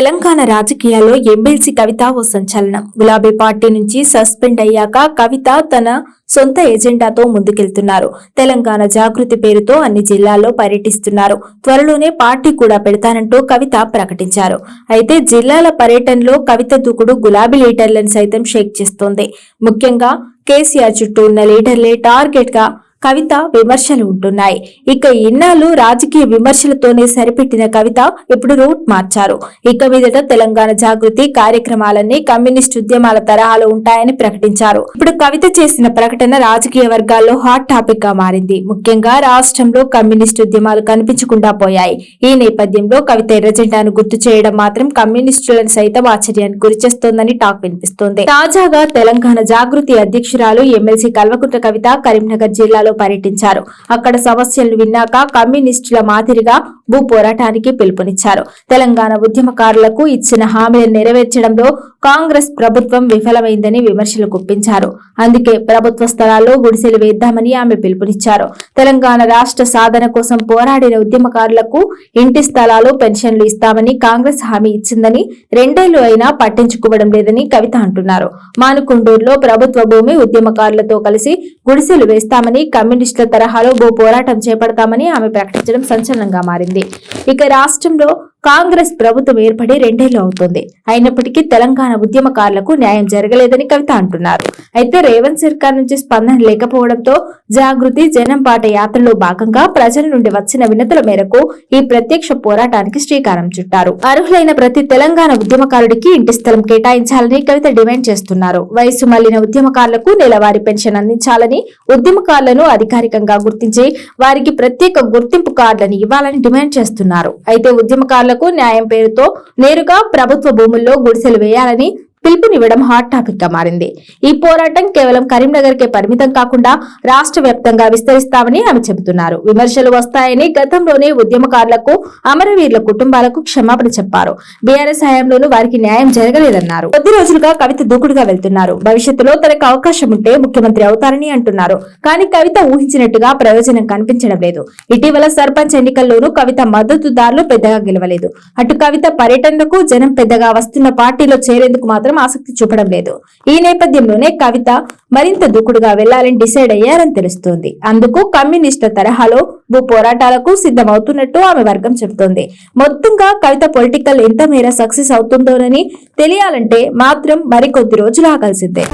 తెలంగాణ రాజకీయాల్లో ఎమ్మెల్సీ కవిత ఓ సంచలనం. గులాబీ పార్టీ నుంచి సస్పెండ్ అయ్యాక కవిత తన సొంత ఎజెండాతో ముందుకెళ్తున్నారు. తెలంగాణ జాగృతి పేరుతో అన్ని జిల్లాల్లో పర్యటిస్తున్నారు. త్వరలోనే పార్టీ కూడా పెడతానంటూ కవిత ప్రకటించారు. అయితే జిల్లాల పర్యటనలో కవిత దూకుడు గులాబీ లీడర్లను సైతం షేక్ చేస్తోంది. ముఖ్యంగా కేసీఆర్ చుట్టూ ఉన్న లీడర్లే టార్గెట్గా కవిత విమర్శలు ఉంటున్నాయి. ఇక ఇన్నాళ్ళు రాజకీయ విమర్శలతోనే సరిపెట్టిన కవిత ఇప్పుడు రూట్ మార్చారు. ఇక మీదట తెలంగాణ జాగృతి కార్యక్రమాలన్నీ కమ్యూనిస్ట్ ఉద్యమాల తరహాలో ఉంటాయని ప్రకటించారు. ఇప్పుడు కవిత చేసిన ప్రకటన రాజకీయ వర్గాల్లో హాట్ టాపిక్గా మారింది. ముఖ్యంగా రాష్ట్రంలో కమ్యూనిస్ట్ ఉద్యమాలు కనిపించకుండా పోయాయి. ఈ నేపథ్యంలో కవిత ఎర్రజెండాను గుర్తు చేయడం మాత్రం కమ్యూనిస్టులను సైతం ఆశ్చర్యానికి గురిచేస్తోందని టాక్ వినిపిస్తోంది. తాజాగా తెలంగాణ జాగృతి అధ్యక్షురాలు ఎమ్మెల్సీ కల్వకుంట్ల కవిత కరీంనగర్ జిల్లాలో పర్యటించారు. అక్కడ సమస్యలను విన్నాక కమ్యూనిస్టుల మాదిరిగా భూ పోరాటానికి పిలుపునిచ్చారు. తెలంగాణ ఉద్యమకారులకు ఇచ్చిన హామీలను నెరవేర్చడంలో కాంగ్రెస్ ప్రభుత్వం విఫలమైందని విమర్శలు గుప్పించారు. అందుకే ప్రభుత్వ స్థలాల్లో గుడిసెలు వేద్దామని ఆమె పిలుపునిచ్చారు. తెలంగాణ రాష్ట్ర సాధన కోసం పోరాడిన ఉద్యమకారులకు ఇంటి స్థలాలు పెన్షన్లు ఇస్తామని కాంగ్రెస్ హామీ ఇచ్చిందని రెండేళ్ళు అయినా పట్టించుకోవడం లేదని కవిత అంటున్నారు. మానుకొండూరులో ప్రభుత్వ భూమి ఉద్యమకారులతో కలిసి గుడిసెలు వేస్తామని కమ్యూనిస్టుల తరహాలో భూ పోరాటం చేపడతామని ఆమె ప్రకటించడం సంచలనంగా మారింది. ఇక రాష్ట్రంలో కాంగ్రెస్ ప్రభుత్వం ఏర్పడి రెండేళ్ళు అవుతుంది. అయినప్పటికీ తెలంగాణ ఉద్యమకారులకు న్యాయం జరగలేదని కవిత అంటున్నారు. అయితే రేవంత్ సర్కార్ నుంచి స్పందన లేకపోవడంతో జాగృతి జనం పాట యాత్రలో భాగంగా ప్రజల నుండి వచ్చిన వినతుల మేరకు ఈ ప్రత్యక్ష పోరాటానికి శ్రీకారం చుట్టారు. అర్హులైన ప్రతి తెలంగాణ ఉద్యమకారుడికి ఇంటి స్థలం కేటాయించాలని కవిత డిమాండ్ చేస్తున్నారు. వయసు మళ్ళిన ఉద్యమకారులకు నెలవారీ పెన్షన్ అందించాలని ఉద్యమకారులను అధికారికంగా గుర్తించి వారికి ప్రత్యేక గుర్తింపు కార్డులను ఇవ్వాలని డిమాండ్ చేస్తున్నారు. అయితే ఉద్యమకారులు ఉద్యమకారులకు న్యాయం పేరుతో నేరుగా ప్రభుత్వ భూముల్లో గుడిసెలు వేయాలని పిలుపునివ్వడం హాట్ టాపిక్గా మారింది. ఈ పోరాటం కేవలం కరీంనగర్ కే పరిమితం కాకుండా రాష్ట్ర వ్యాప్తంగా విస్తరిస్తామని ఆమె చెబుతున్నారు. విమర్శలు వస్తాయని గతంలోనే ఉద్యమకారులకు అమరవీరుల కుటుంబాలకు క్షమాపణ చెప్పారు. బీఆర్ఎస్ హయాంలోనూ వారికి న్యాయం జరగలేదన్నారు. కొద్ది రోజులుగా కవిత దూకుడుగా వెళ్తున్నారు. భవిష్యత్తులో తనకు అవకాశం ఉంటే ముఖ్యమంత్రి అవుతారని అంటున్నారు. కానీ కవిత ఊహించినట్టుగా ప్రయోజనం కనిపించడం లేదు. ఇటీవల సర్పంచ్ ఎన్నికల్లోనూ కవిత మద్దతుదారులు పెద్దగా గెలవలేదు. అటు కవిత పర్యటనకు జనం పెద్దగా వస్తున్న పార్టీలో చేరేందుకు మాత్రం మాత్రం ఆసక్తి చూపడం లేదు. ఈ నేపథ్యంలోనే కవిత మరింత దూకుడుగా వెళ్ళాలని డిసైడ్ అయ్యారని తెలుస్తోంది. అందుకు కమ్యూనిస్టుల తరహాలో భూ పోరాటాలకు సిద్ధమవుతున్నట్టు ఆమె వర్గం చెబుతోంది. మొత్తంగా కవిత పొలిటికల్ ఎంత మేర సక్సెస్ అవుతుందోనని తెలియాలంటే మాత్రం మరికొద్ది రోజులు ఆగాల్సిందే.